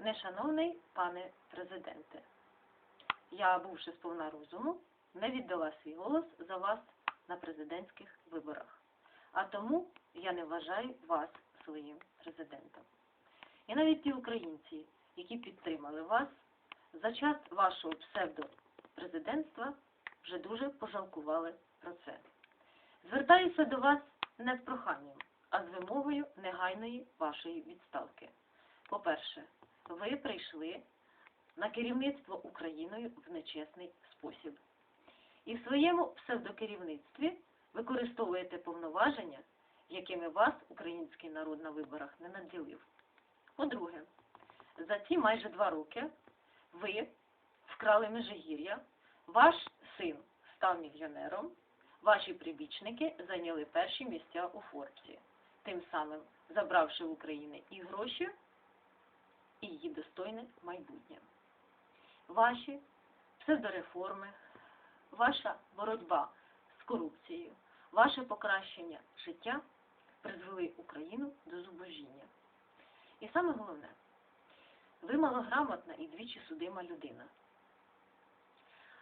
Нешановний пане президенте, я, бувши сповна розуму, не віддала свій голос за вас на президентських виборах. А тому я не вважаю вас своїм президентом. І навіть ті українці, які підтримали вас, за час вашого псевдопрезидентства вже дуже пожалкували про це. Звертаюся до вас не з проханням, а з вимогою негайної вашої відставки. По-перше, ви прийшли на керівництво Україною в нечесний спосіб. І в своєму псевдокерівництві використовуєте повноваження, якими вас український народ на виборах не наділив. По-друге, за ці майже два роки ви вкрали Межигір'я, ваш син став мільйонером, ваші прибічники зайняли перші місця у Форбсі, тим самим забравши в України і гроші, її достойне майбутнє. Ваші псевдореформи, ваша боротьба з корупцією, ваше покращення життя призвели Україну до зубожіння. І саме головне, ви малограмотна і двічі судима людина.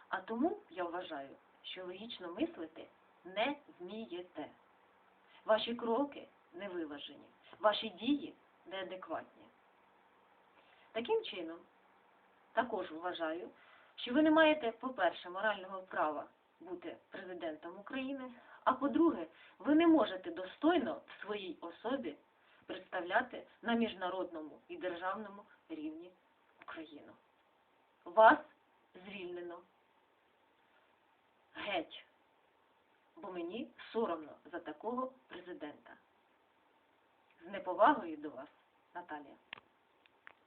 А тому я вважаю, що логічно мислити не вмієте. Ваші кроки невиважені, ваші дії неадекватні. Таким чином, також вважаю, що ви не маєте, по-перше, морального права бути президентом України, а по-друге, ви не можете достойно в своїй особі представляти на міжнародному і державному рівні Україну. Вас звільнено. Геть. Бо мені соромно за такого президента. З неповагою до вас, Наталія.